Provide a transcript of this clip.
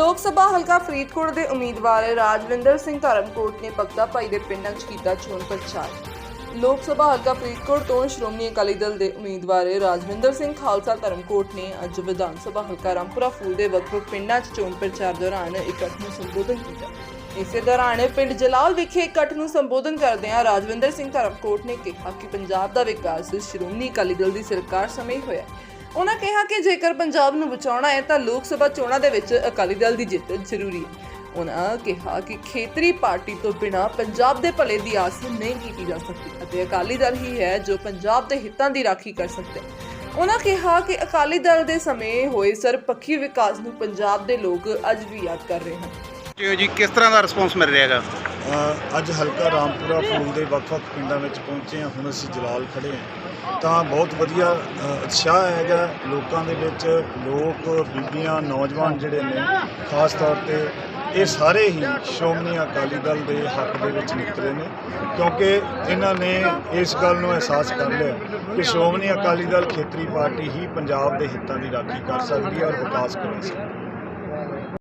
ਲੋਕ ਸਭਾ ਹਲਕਾ ਫਰੀਦਕੋਟ ਦੇ ਉਮੀਦਵਾਰ ਰਾਜਵਿੰਦਰ ਸਿੰਘ ਧਰਮਕੋਟ ਨੇ ਪੱਕਾ ਭਾਈ ਦੇ ਪਿੰਡਾਂ 'ਚ ਕੀਤਾ ਚੋਣ ਪ੍ਰਚਾਰ। ਲੋਕ ਸਭਾ ਹਲਕਾ ਫਰੀਦਕੋਟ ਤੋਂ ਸ਼੍ਰੋਮਣੀ ਅਕਾਲੀ ਦਲ ਦੇ ਉਮੀਦਵਾਰ ਰਾਜਵਿੰਦਰ ਸਿੰਘ ਖਾਲਸਾ ਧਰਮਕੋਟ ਨੇ ਅੱਜ ਵਿਧਾਨ ਸਭਾ ਹਲਕਾ ਰਾਮਪੁਰਾ ਫੂਲ ਦੇ ਵੱਖ-ਵੱਖ ਪਿੰਡਾਂ 'ਚ ਚੋਣ ਪ੍ਰਚਾਰ ਦੌਰਾਨ ਇਕੱਠ ਨੂੰ ਸੰਬੋਧਨ ਕੀਤਾ। ਇਸੇ ਦੌਰਾਨ ਪਿੰਡ ਜਲਾਲ ਵਿਖੇ ਇਕੱਠ ਨੂੰ ਸੰਬੋਧਨ ਕਰਦਿਆਂ ਰਾਜਵਿੰਦਰ ਸਿੰਘ ਧਰਮਕੋਟ ਨੇ ਕਿਹਾ ਕਿ ਪੰਜਾਬ ਦਾ ਵਿਕਾਸ ਸ਼੍ਰੋਮਣੀ ਅਕਾਲੀ ਦਲ ਦੀ ਸਰਕਾਰ ਸਮੇਂ ਹੋਇਆ। ਉਹਨਾਂ ਕਿਹਾ ਕਿ ਜੇਕਰ ਪੰਜਾਬ ਨੂੰ ਬਚਾਉਣਾ ਹੈ ਤਾਂ ਲੋਕ ਸਭਾ ਚੋਣਾਂ ਦੇ ਵਿੱਚ ਅਕਾਲੀ ਦਲ ਦੀ ਜਿੱਤ ਜ਼ਰੂਰੀ ਹੈ। ਉਹਨਾਂ ਕਿਹਾ ਕਿ ਖੇਤਰੀ ਪਾਰਟੀ ਤੋਂ ਬਿਨਾਂ ਪੰਜਾਬ ਦੇ ਭਲੇ ਦੀ ਆਸ ਨਹੀਂ ਕੀਤੀ ਜਾ ਸਕਦੀ ਅਤੇ ਅਕਾਲੀ ਦਲ ਹੀ ਹੈ ਜੋ ਪੰਜਾਬ ਦੇ ਹਿੱਤਾਂ ਦੀ ਰਾਖੀ ਕਰ ਸਕਦਾ ਹੈ। ਉਹਨਾਂ ਕਿਹਾ ਕਿ ਅਕਾਲੀ ਦਲ ਦੇ ਸਮੇਂ ਹੋਏ ਸਰਪੱਖੀ ਵਿਕਾਸ ਨੂੰ ਪੰਜਾਬ ਦੇ ਲੋਕ ਅੱਜ ਵੀ ਯਾਦ ਕਰ ਰਹੇ ਹਨ। ਜੀ ਕਿਸ ਤਰ੍ਹਾਂ ਦਾ ਰਿਸਪੌਂਸ ਮਿਲ ਰਿਹਾ ਹੈਗਾ? ਅੱਜ ਹਲਕਾ ਰਾਮਪੁਰਾ ਫੂਲ ਦੇ ਵੱਖ-ਵੱਖ ਪਿੰਡਾਂ ਵਿੱਚ ਪਹੁੰਚੇ ਹਾਂ। ਹੁਣ ਅਸੀਂ ਜਲਾਲ ਖੜੇ ਹਾਂ। ਤਾਂ ਬਹੁਤ ਵਧੀਆ ਉਤਸ਼ਾਹ ਹੈਗਾ ਲੋਕਾਂ ਦੇ ਵਿੱਚ। ਲੋਕ, ਬੀਬੀਆਂ, ਨੌਜਵਾਨ ਜਿਹੜੇ ਨੇ, ਖਾਸ ਤੌਰ ਤੇ ਇਹ ਸਾਰੇ ਹੀ ਸ਼੍ਰੋਮਣੀ ਅਕਾਲੀ ਦਲ ਦੇ ਹੱਕ ਦੇ ਵਿੱਚ ਨਿਕਲੇ ਨੇ। ਕਿਉਂਕਿ ਇਹਨਾਂ ਨੇ ਇਸ ਗੱਲ ਨੂੰ ਅਹਿਸਾਸ ਕਰ ਲਿਆ ਕਿ ਸ਼੍ਰੋਮਣੀ ਅਕਾਲੀ ਦਲ ਖੇਤਰੀ ਪਾਰਟੀ ਹੀ ਪੰਜਾਬ ਦੇ ਹਿੱਤਾਂ ਦੀ ਰਾਖੀ ਕਰ ਸਕਦੀ ਹੈ ਔਰ ਵਿਕਾਸ ਕਰ ਸਕਦੀ ਹੈ।